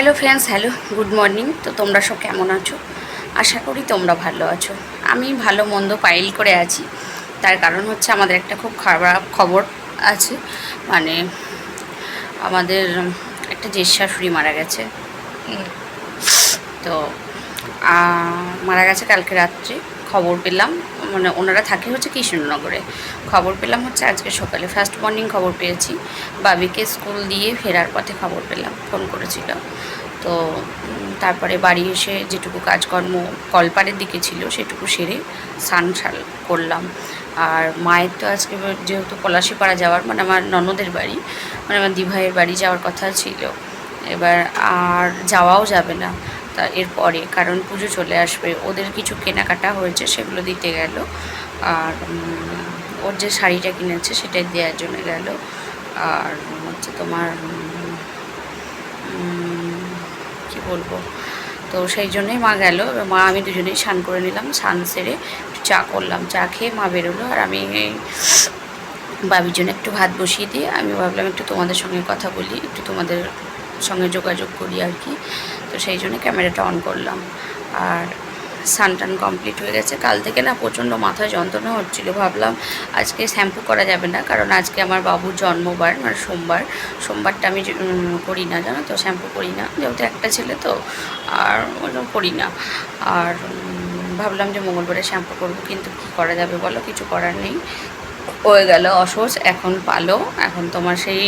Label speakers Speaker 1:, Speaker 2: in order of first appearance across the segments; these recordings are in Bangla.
Speaker 1: Hello friends hello good morning তো তোমরা সব কেমন আছো? আশা করি তোমরা ভালো আছো। আমি ভালো মন্দ পাইল করে আছি। তার কারণ হচ্ছে আমাদের একটা খুব খারাপ খবর আছে। মানে আমাদের একটা জেঠ শাশুড়ি মারা গেছে। তো মারা গেছে কালকে রাত্রে। খবর পেলাম। মানে ওনারা থাকে হচ্ছে কৃষ্ণনগরে। খবর পেলাম হচ্ছে আজকে সকালে। ফার্স্ট মর্নিং খবর পেয়েছি। বাবিকে স্কুল দিয়ে ফেরার পথে খবর পেলাম, ফোন করেছিল। তো তারপরে বাড়ি এসে যেটুকু কাজকর্ম কলপাড়ের দিকে ছিল, সেটুকু সেরে স্নান করলাম। আর মায়ের তো আজকে যেহেতু পলাশিপাড়া যাওয়ার মানে আমার ননদের বাড়ি মানে আমার দিভাইয়ের বাড়ি যাওয়ার কথা ছিল। এবার আর যাওয়াও যাবে না। তা এরপরে, কারণ পুজো চলে আসবে, ওদের কিছু কেনাকাটা হয়েছে, সেগুলো দিতে গেল। আর ওর যে শাড়িটা কিনেছে, সেটাই দেওয়ার জন্য গেল। আর, হচ্ছে তোমার কি বলব? তো সেই জন্যই মা গেল। মা, আমি দুজনেই স্নান করে নিলাম, স্নান সেরে চা করলাম। চা খেয়ে মা বেরোলো, আর আমি বাবির জন্য একটু ভাত বসিয়ে দিয়ে আমি ভাবলাম একটু তোমাদের সঙ্গে কথা বলি, একটু তোমাদের সঙ্গে যোগাযোগ করি আর কি। সেই জন্য ক্যামেরাটা অন করলাম। আর স্নান টান কমপ্লিট হয়ে গেছে। কাল থেকে না প্রচণ্ড মাথায় যন্ত্রণা হচ্ছিল। ভাবলাম আজকে শ্যাম্পু করা যাবে না, কারণ আজকে আমার বাবুর জন্মবার মানে সোমবার। সোমবারটা আমি করি না, জানো তো শ্যাম্পু করি না। যেহেতু একটা ছেলে তো, আর ওরকম করি না। আর ভাবলাম যে মঙ্গলবারে শ্যাম্পু করব, কিন্তু কী করা যাবে বলো? কিছু করার নেই। হয়ে গেল অসহজ এখন পালো। এখন তোমার সেই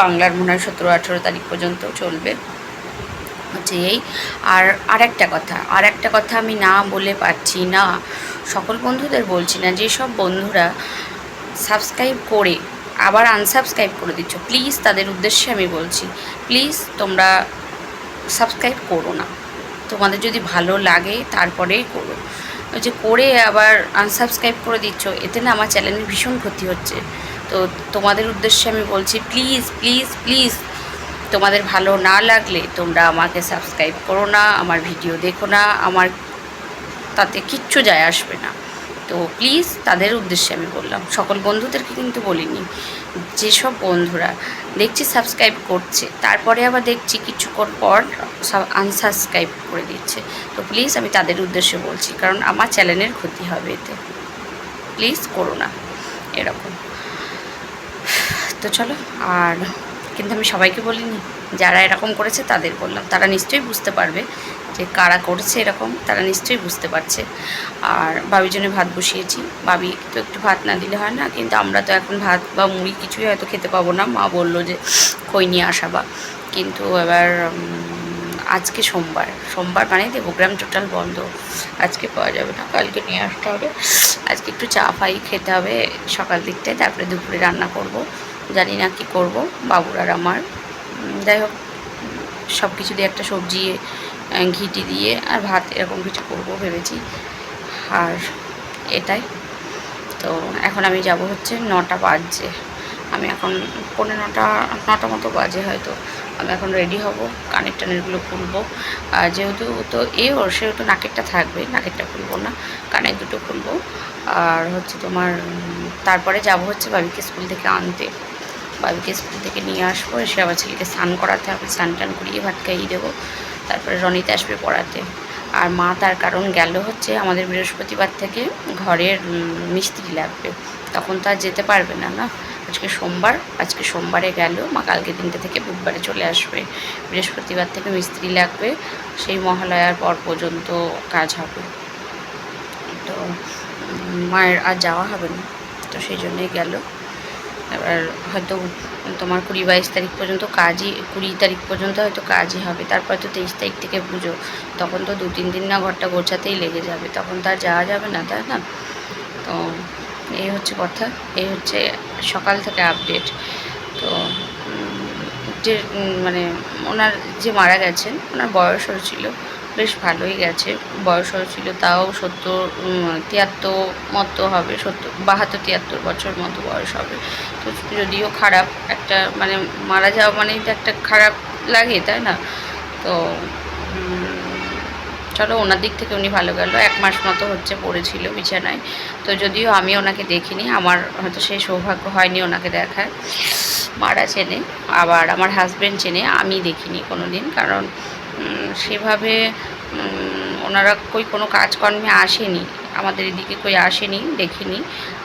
Speaker 1: বাংলার মনে হয় সতেরো আঠেরো তারিখ পর্যন্ত চলবে। হচ্ছে এই। আর আরেকটা কথা আর একটা কথা আমি না বলে পারছি না। সকল বন্ধুদের বলছি না, যেসব বন্ধুরা সাবস্ক্রাইব করে, আবার আনসাবস্ক্রাইব করে দিচ্ছ প্লিজ তাদের উদ্দেশ্যে আমি বলছি প্লিজ তোমরা সাবস্ক্রাইব করো না। তোমাদের যদি ভালো লাগে তারপরেই করো। ওই যে করে আবার আনসাবস্ক্রাইব করে দিচ্ছ, এতে না আমার চ্যানেলের ভীষণ ক্ষতি হচ্ছে। তো তোমাদের উদ্দেশ্যে আমি বলছি প্লিজ প্লিজ প্লিজ তোমাদের ভালো না লাগলে তোমরা আমাকে সাবস্ক্রাইব করো না, আমার ভিডিও দেখো না, আমার তাতে কিচ্ছু যায় আসবে না। তো প্লিজ তাদের উদ্দেশ্যে আমি বললাম, সকল বন্ধুদেরকে কিন্তু বলিনি, যেসব বন্ধুরা দেখছি সাবস্ক্রাইব করছে, তারপরে আবার দেখছি কিছুক্ষণ পর আনসাবস্ক্রাইব করে দিচ্ছে। তো প্লিজ আমি তাদের উদ্দেশ্যে বলছি, কারণ আমার চ্যানেলের ক্ষতি হবে এতে। প্লিজ করো না, এরকম। তো চলো, আর কিন্তু আমি সবাইকে বলিনি। যারা এরকম করেছে তাদের বললাম। তারা নিশ্চয়ই বুঝতে পারবে যে কারা করছে এরকম, তারা নিশ্চয়ই বুঝতে পারছে। আর বাবির জন্য ভাত বসিয়েছি। বাবি তো একটু ভাত না দিলে হয় না, কিন্তু আমরা তো এখন ভাত বা মুড়ি কিছুই হয়তো খেতে পাবো না। মা বলল যে খই নিয়ে আসা বা। কিন্তু এবার আজকে সোমবার। সোমবার মানে দেবগ্রাম টোটাল বন্ধ। আজকে পাওয়া যাবে না, কালকে নিয়ে আসতে হবে। আজকে একটু চা ফাই খেতে হবে সকাল দিকটায়, তারপরে দুপুরে রান্না করব। জানি না কি করব, বাবুর আর আমার। যাই হোক, সব কিছু দিয়ে একটা সবজি ঘিটি দিয়ে আর ভাত এরকম কিছু করব ভেবেছি। আর এটাই। তো এখন আমি যাব হচ্ছে নটা বাজছে। আমি এখন পৌনে নটা নটা মতো বাজে হয়তো। আমি এখন রেডি হব, কানের টানেরগুলো খুলবো। আর যেহেতু তো এ ওর, সেহেতু নাকেরটা থাকবে, নাকেরটা খুলবো না, কানের দুটো খুলবো। আর হচ্ছে তোমার তারপরে যাব হচ্ছে বাবিকে স্কুল থেকে আনতে। বাবিকে স্কুল থেকে নিয়ে আসব, এসে আবার ছেলেকে স্নান করাতে হবে, স্নান টান করিয়ে ভাত খাইয়ে দেবো। তারপরে রনিতে আসবে পড়াতে। আর মা তার কারণ গেল হচ্ছে আমাদের বৃহস্পতিবার থেকে ঘরের মিস্ত্রি লাগবে। তখন তো আর যেতে পারবে না না? আজকে সোমবার, আজকে সোমবারে গেল, মা কালকে দিনটা থেকে বুধবারে চলে আসবে। বৃহস্পতিবার থেকে মিস্ত্রি লাগবে, সেই মহালয়ার পর পর্যন্ত কাজ হবে। তো মায়ের আর যাওয়া হবে না, তো সেই জন্যই গেল। এবার হয়তো তোমার কুড়ি বাইশ তারিখ পর্যন্ত কাজই, কুড়ি তারিখ পর্যন্ত হয়তো কাজই হবে। তারপর তো তেইশ তারিখ থেকে পুজো। তখন তো দু তিন দিন না ঘরটা গোছাতেই লেগে যাবে। তখন তো আর যাওয়া যাবে না, তাই না? তো এই হচ্ছে কথা। এই হচ্ছে সকাল থেকে আপডেট তো যে মানে ওনার যে মারা গেছেন, ওনার বয়স হয়েছিল বেশ ভালোই গেছে। বয়স হয়েছিল তাও সত্তর তিয়াত্তর মতো হবে, সত্তর, বাহাত্তর, তিয়াত্তর বছর মতো বয়স হবে। তো যদিও খারাপ একটা মানে মারা যাওয়া মানেই তো একটা খারাপ লাগে, তাই না? তো চলো ওনার দিক থেকে উনি ভালো গেল। এক মাস মতো হচ্ছে পড়েছিল বিছানায়। তো যদিও আমি ওনাকে দেখিনি, আমার হয়তো সেই সৌভাগ্য হয়নি ওনাকে দেখায় মারা চেনে, আবার আমার হাজব্যান্ড চেনে, আমি দেখিনি কোনো দিন কারণ সেভাবে ওনারা কই কোনো কাজকর্মে আসেনি। আমাদের এদিকে কই আসেনি, দেখিনি।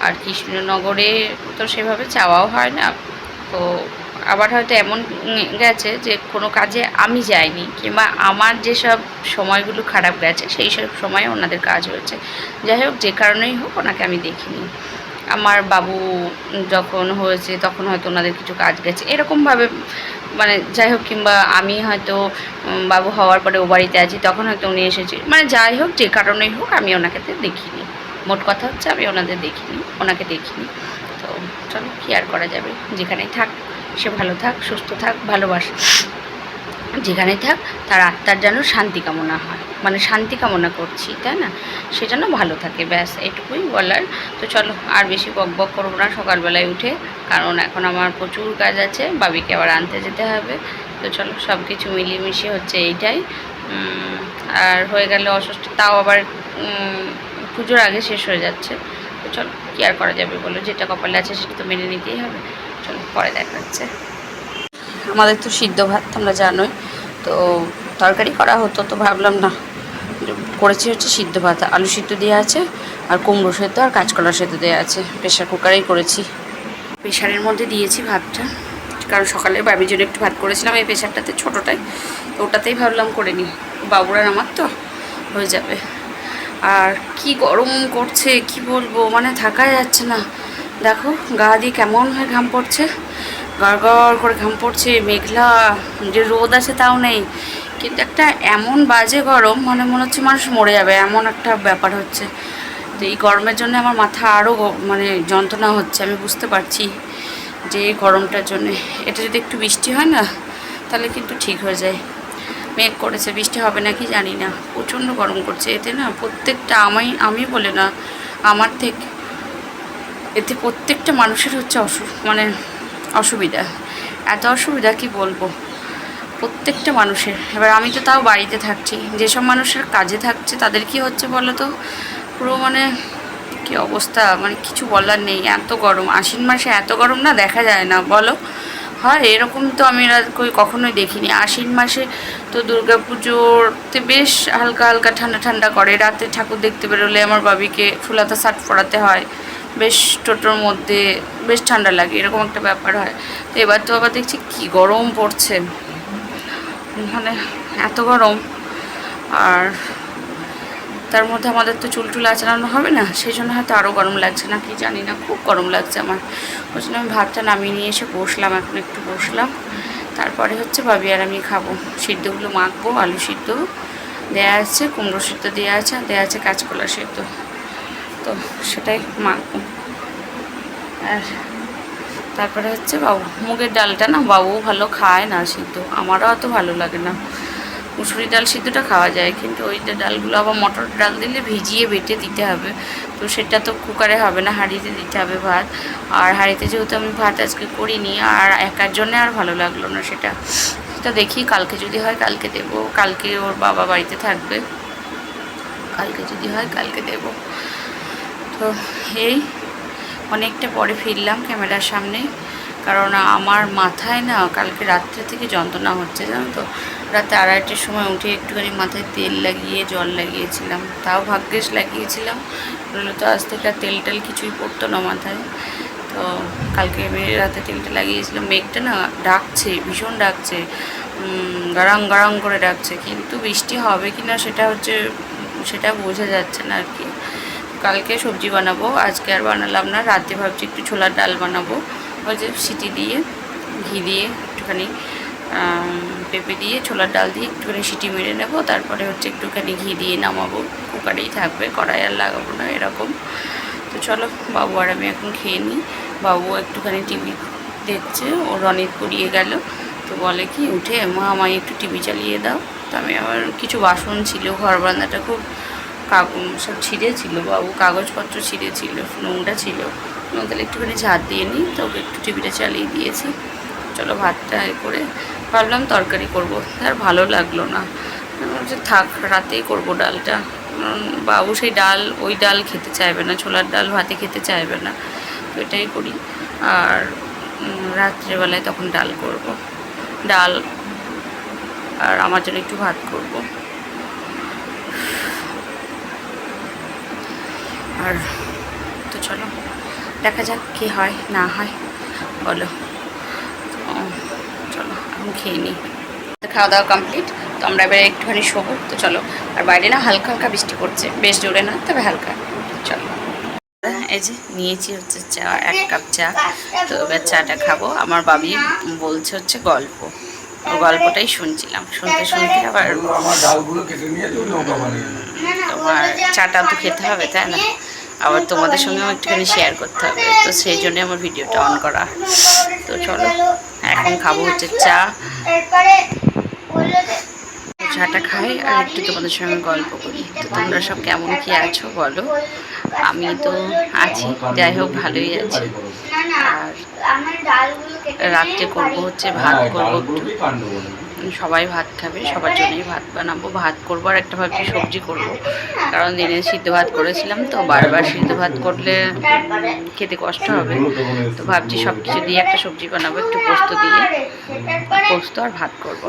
Speaker 1: আর কৃষ্ণনগরে তো সেভাবে চাওয়াও হয় না। তো আবার হয়তো এমন গেছে যে কোনো কাজে আমি যাইনি কিংবা আমার যেসব সময়গুলো খারাপ গেছে, সেই সব সময়ে ওনাদের কাজ হয়েছে। যাই হোক, যে কারণেই হোক ওনাকে আমি দেখিনি। আমার বাবু যখন হয়েছে তখন হয়তো ওনাদের কিছু কাজ গেছে। এরকমভাবে মানে যাই হোক কিংবা আমি হয়তো বাবু হওয়ার পরে ও বাড়িতে আছি, তখন হয়তো উনি এসেছি। মানে যাই হোক, যে কারণেই হোক, আমি ওনাকে দেখিনি। মোট কথা হচ্ছে আমি ওনাদের দেখিনি, ওনাকে দেখিনি। তো চলো, কী আর করা যাবে? যেখানেই থাক, সে ভালো থাক, সুস্থ থাক, ভালোবাস। যেখানেই থাক, তার আত্মার যেন শান্তি কামনা হয়। মানে শান্তি কামনা করছি, তাই না? সে যেন ভালো থাকে, ব্যাস, এটুকুই বলার। তো চলো, আর বেশি বক বক করব না, সকালবেলায় উঠে। কারণ এখন আমার প্রচুর কাজ আছে, বাবিকে আবার আনতে যেতে হবে। তো চলো সব কিছু মিলিয়ে হচ্ছে এইটাই। আর হয়ে গেলে অসুস্থ, তাও আবার পুজোর আগে শেষ হয়ে যাচ্ছে। তো চলো, কী আর করা যাবে বলো? যেটা কপালে আছে সেটা তো মেনে নিতেই হবে। চলো, পরে দেখা হচ্ছে। আমাদের তো সিদ্ধ ভাত, তোমরা জানোই। তো তরকারি করা হতো, তো ভাবলাম না করেছি হচ্ছে সিদ্ধ ভাত। আলু সিদ্ধ দেওয়া আছে, আর কুমড়ো সেদ্ধ, আর কাঁচকলা সেদ্ধ দেওয়া আছে। প্রেশার কুকারেই করেছি। প্রেশারের মধ্যে দিয়েছি ভাতটা, কারণ সকালে বাবির জন্য একটু ভাত করেছিলাম এই প্রেশারটাতে ছোটোটাই, তো ওটাতেই ভাবলাম করে নিই। বাবুরার আমার তো হয়ে যাবে। আর কি গরম করছে, কি বলব মানে থাকা যাচ্ছে না। দেখো, গা দিয়ে কেমন হয়ে ঘাম পড়ছে। গড় করে ঘাম পড়ছে, মেঘলা, যে রোদ আছে তাও নেই। কিন্তু একটা এমন বাজে গরম মানে মনে হচ্ছে মানুষ মরে যাবে, এমন একটা ব্যাপার হচ্ছে। তো এই গরমের জন্য আমার মাথা আরও মানে যন্ত্রণা হচ্ছে, আমি বুঝতে পারছি যে এই গরমটার জন্য। এটা যদি একটু বৃষ্টি হয় না, তাহলে কিন্তু ঠিক হয়ে যায়। মেঘ করেছে, বৃষ্টি হবে নাকি জানি না। প্রচণ্ড গরম করছে, এতে না প্রত্যেকটা আমি আমি বলে না, আমার থেকে, এতে প্রত্যেকটা মানুষের হচ্ছে অসুখ মানে অসুবিধা। এত অসুবিধা কি বলব? প্রত্যেকটা মানুষের। এবার আমি তো তাও বাড়িতে থাকছি। যেসব মানুষের কাজে থাকছে, তাদের কি হচ্ছে বলো তো? পুরো মানে কি অবস্থা? মানে কিছু বলার নেই। এত গরম। আশ্বিন মাসে এত গরম না দেখা যায় না, বলো? হয়, এরকম তো আমি কই কখনোই দেখিনি। আশ্বিন মাসে তো দুর্গা পুজোতে বেশ হালকা হালকা ঠান্ডা ঠান্ডা করে। রাতে ঠাকুর দেখতে বেরোলে আমার বাবিকে ফুলাতা শার্ট পরাতে হয়। বেশ টোটোর মধ্যে বেশ ঠান্ডা লাগে, এরকম একটা ব্যাপার হয়। তো এবার তো আবার দেখছি কি গরম পড়ছে। মানে এত গরম। আর তার মধ্যে আমাদের তো চুল টুল আচড়ানো হবে না, সেই জন্য হয়তো আরও গরম লাগছে না, কি জানি না, খুব গরম লাগছে আমার। ওই জন্য আমি ভাতটা নামিয়ে নিয়ে এসে বসলাম, এখন একটু বসলাম। তারপরে হচ্ছে ভাবি আর আমি খাব। সিদ্ধগুলো মাখবো, আলু সিদ্ধ। দেয়া আছে, কুমড়ো সিদ্ধ দেওয়া আছে আর দেওয়া আছে কাঁচকলা সিদ্ধ। তো সেটাই মাখবো আর তারপরে হচ্ছে বাবু, মুগের ডালটা না বাবু ভালো খায় না সিদ্ধ, আমারও অত ভালো লাগে না। মুসুরি ডাল সিদ্ধটা খাওয়া যায়, কিন্তু ওই ডালগুলো আবার মটর ডাল দিলে ভিজিয়ে বেটে দিতে হবে, তো সেটা তো কুকারে হবে না, হাঁড়িতে দিতে হবে ভাত। আর হাঁড়িতে যেহেতু আমি ভাত আজকে করিনি, আর একার জন্যে আর ভালো লাগল না সেটা। সেটা দেখি, কালকে যদি হয় কালকে দেব, কালকে ওর বাবা বাড়িতে থাকবে। কালকে যদি হয় কালকে দেব। তো এই অনেকটা পরে ফিরলাম ক্যামেরার সামনে। কারণ আমার মাথায় না কালকে রাত্রে থেকে যন্ত্রণা হচ্ছে জানো তো? রাতে আড়াইটের সময় উঠে একটুখানি মাথায় তেল লাগিয়ে জল লাগিয়েছিলাম। তাও ভাগ্যেস লাগিয়েছিলাম। নইলে তো আজ থেকে আর তেল টেল কিছুই পড়তো না মাথায়। তো কালকে আমি রাতে তেলটা লাগিয়েছিলাম। মেঘটা না ডাকছে ভীষণ ডাকছে। উম, গারাং গারাং করে ডাকছে। কিন্তু বৃষ্টি হবে কি না সেটা হচ্ছে সেটা বোঝা যাচ্ছে না আর কি। কালকে সবজি বানাবো, আজকে আর বানালাম না, রাতে ভাবছি একটু ছোলার ডাল বানাবো। ওই যে সিটি দিয়ে, ঘি দিয়ে একটুখানি পেঁপে দিয়ে ছোলার ডাল দিয়ে একটুখানি সিটি মেরে নেব, তারপরে হচ্ছে একটুখানি ঘি দিয়ে নামাবো, কুকারেই থাকবে, কড়াই আর লাগাবো না, এরকম। তো চলো, বাবু আর আমি এখন খেয়ে নিই। বাবু একটুখানি টিভি দেখছে, ও রনিত পড়িয়ে গেল। তো বলে কি, উঠে, মা আমায় একটু টিভি চালিয়ে দাও। তো আমি আবার কিছু বাসন ছিল ঘর বান্নাটা খুব সব ছিঁড়ে ছিল বাবু। কাগজপত্র ছিঁড়ে ছিল নোংরা ছিল। তাহলে একটুখানি ঝাড় দিয়ে নিই তো ওকে একটু টিভিটা চালিয়ে দিয়েছি। চলো ভাতটা এ করে ভাবলাম তরকারি করব। আর ভালো লাগল না। যে থাক, রাতেই করব ডালটা। বাবু সেই ডাল, ওই ডাল খেতে চাইবে না, ছোলার ডাল ভাতে খেতে চাইবে না। তো এটাই করি। আর রাত্রেবেলায় তখন ডাল করব। ডাল, আর আমার জন্য একটু ভাত করব। আর তো চলো দেখা যাক কী হয় না হয় বলো। চলো এখন খেয়ে নিই। খাওয়া দাওয়া কমপ্লিট তো আমরা এবার একটুখানি শোবো। তো চলো আর বাইরে না হালকা হালকা বৃষ্টি পড়ছে বেশ জোরে না তবে হালকা। চলো। এই যে নিয়েছি হচ্ছে চা এক কাপ চা। তো এবার চাটা খাব। আমার বাবি বলছে হচ্ছে গল্প। গল্পটাই শুনছিলাম শুনতে শুনতে আবার। তোমার চাটা তো খেতে হবে তাই না? আবার তোমাদের সঙ্গেও একটুখানি শেয়ার করতে হবে। তো সেই জন্য আমার ভিডিওটা অন করা। তো চলো এখন খাব হচ্ছে চা। চাটা খাই আর একটু তোমাদের সঙ্গে গল্প করি। তো তোমরা সব কেমন কি আছো বলো? আমি তো আছি। যাই হোক ভালোই আছি।
Speaker 2: না না
Speaker 1: আর
Speaker 2: আমার ডালগুলো কেটে
Speaker 1: রাত্রে করব হচ্ছে ভাত
Speaker 3: হ্যাঁ,
Speaker 1: করব একটু।
Speaker 3: বলে।
Speaker 1: সবাই ভাত খাবে, সবার জন্যই ভাত বানাবো। ভাত করব আর একটা ভাবছি সবজি করব। কারণ দিনে সিদ্ধ ভাত করেছিলাম তো, বারবার সিদ্ধ ভাত করলে খেতে কষ্ট হবে। তো ভাবছি সব কিছু দিয়ে একটা সবজি বানাবো, একটু পোস্ত দিয়ে। পোস্ত আর ভাত করব।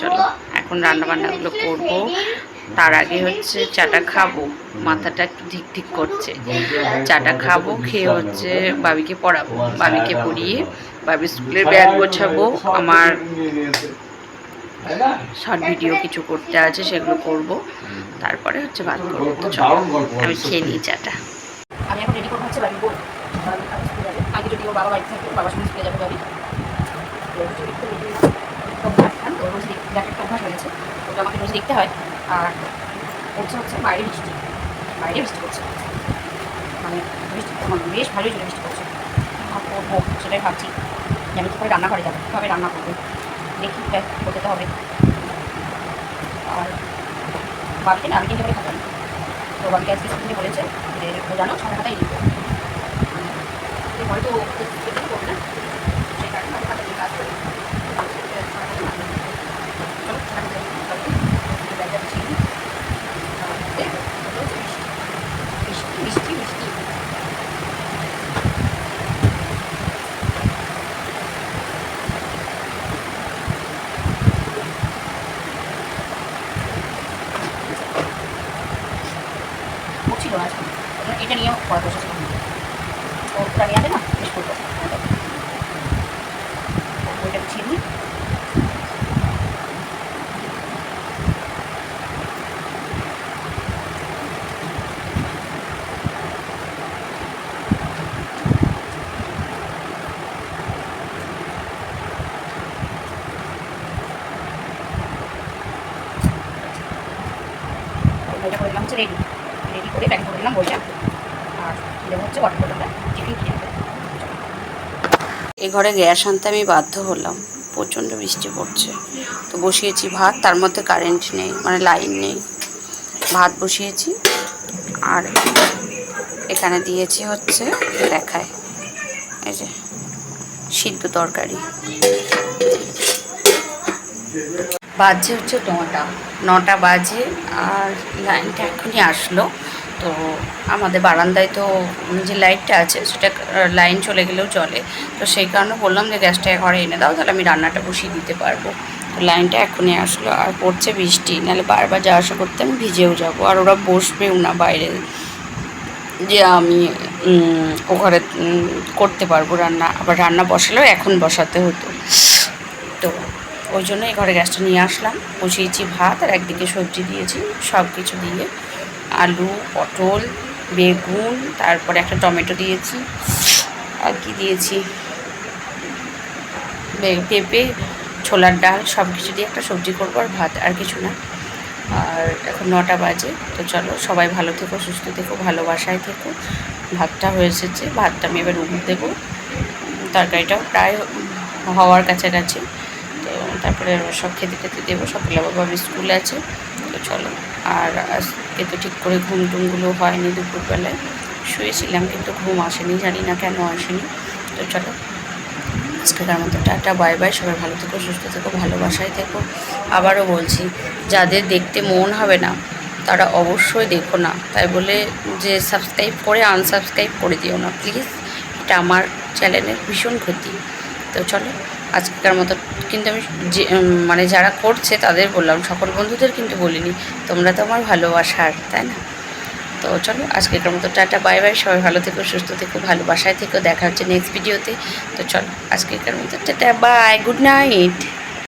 Speaker 1: চলো, এখন রান্না বান্নাগুলো করব। তার আগে হচ্ছে চাটা খাব। মাথাটা একটু ধিক ধিক করছে। চাটা খাব, খেয়ে হচ্ছে বাবিকে পড়াবো। বাবিকে পড়িয়ে বাবির স্কুলের ব্যাগ গোছাবো। আমার? শর্ট ভিডিও কিছু করতে আছে সেগুলো করব। তারপরে হচ্ছে ভাত করব। তো চলো আমি খেয়ে নিই চাটা। আমি এখন রেডি করব হচ্ছে বাড়ি বোন আগে যদি ওর বাবা বাড়িতে থাকতো বাবার সঙ্গে স্কুলে যাবে বাড়ি। একটা অভ্যাস হয়েছে। ওটা আমাকে রোজ দেখতে হয়। আর হচ্ছে হচ্ছে বাইরে বৃষ্টি। বাইরে বৃষ্টি করছে মানে বৃষ্টি মানে বেশ ভালোই জোরে বৃষ্টি করছে সেটাই ভাবছি যে আমি কী করে রান্নাঘরে যাব? কীভাবে রান্না করব? দেখি, দেখ করতে হবে। আর বাড়িতে না, আমি কিন্তু করে খাতাম তো বাড়িতে আজকে বলেছে যে, ও জানো সাড়ে খাতাই নিতে হয়তো ও খেতে করবে না সেই কারণে আমি খাতা নিয়ে কাজ করি চলো, সাড়ে খাতাই নিতে হবে। ব্যাগটা গুছিয়ে নিই। আর বৃষ্টি, বৃষ্টি বৃষ্টি ছিল না আজকে এটা নিয়ে পড়া বসেছিল ও ওটা নিয়ে আসে না বেশ করব ওইটা গুছিয়ে নিই বইটা করে দিলাম হচ্ছে রেডি রেডি করে প্যাক করে দিলাম বইটা। আর দেবো হচ্ছে ওয়াটার বোতলটা টিফিন কিনে আনতে। এই ঘরে গ্যাস আনতে আমি বাধ্য হলাম। প্রচণ্ড বৃষ্টি পড়ছে। তো বসিয়েছি ভাত, তার মধ্যে কারেন্ট নেই মানে লাইন নেই। ভাত বসিয়েছি, আর এখানে দিয়েছি হচ্ছে, দেখায়। এই যে, সিদ্ধ তরকারি। বাজে হচ্ছে নটা নটা বাজে আর লাইনটা এখনই আসলো। তো আমাদের বারান্দায় তো যে লাইটটা আছে সেটা লাইন চলে গেলেও চলে। তো সেই কারণে বললাম যে গ্যাসটা ঘরে এনে দাও তাহলে আমি রান্নাটা বসিয়ে দিতে পারব। তো লাইনটা এখনই আসলো আর পড়ছে বৃষ্টি নাহলে বারবার যাওয়া আসা করতে আমি ভিজেও যাব আর ওরা বসবেও না বাইরে। যে আমি উম, ও ঘরে করতে পারব রান্না আবার রান্না বসালেও এখন বসাতে হতো। ওই জন্য এই ঘরে গ্যাসটা নিয়ে আসলাম। বসিয়েছি ভাত আর একদিকে সবজি দিয়েছি সব কিছু দিয়ে। আলু, পটল, বেগুন, তারপরে একটা টমেটো দিয়েছি। আর কি দিয়েছি? পেঁপে, ছোলার ডাল সব কিছু দিয়ে একটা সবজি করব আর ভাত আর কিছু না। আর এখন নটা বাজে, তো চলো সবাই ভালো থেকো, সুস্থ থেকো, ভালোবাসায় থেকো। ভাতটা হয়ে এসেছে, ভাতটা আমি এবার উঠ দেবো। তরকারিটাও প্রায় হওয়ার কাছাকাছি। তারপরে সব খেতে খেতে দেবো সকালে আবার বাবু স্কুল আছে, তো চলো। আর আজকে তো ঠিক করে ঘুম টুমগুলো হয়নি দুপুরবেলায়, শুয়েছিলাম কিন্তু ঘুম আসেনি, জানি না কেন আসেনি। তো চলো আজকেকার মতো টাটা, বাই বাই, সবাই ভালো থেকো, সুস্থ থেকো, ভালোবাসায় থেকো। আবারও বলছি, যাদের দেখতে মন হবে না, তারা অবশ্যই দেখো না। তাই বলে যে সাবস্ক্রাইব করে আনসাবস্ক্রাইব করে দিও না প্লিজ এটা আমার চ্যানেলের ভীষণ ক্ষতি। তো চলো আজকেকার মতো কিন্তু আমি যে মানে যারা করছে তাদের বললাম, সকল বন্ধুদের কিন্তু বলিনি, তোমরা তো আমার ভালোবাসার, তাই না? তো চলো আজকের মতো টাটা, বাই বাই, সবাই ভালো থেকো, সুস্থ থেকো, ভালোবাসায় থেকো, দেখা হচ্ছে নেক্সট ভিডিওতে তো। চলো আজকের মতো টাটা বাই গুড নাইট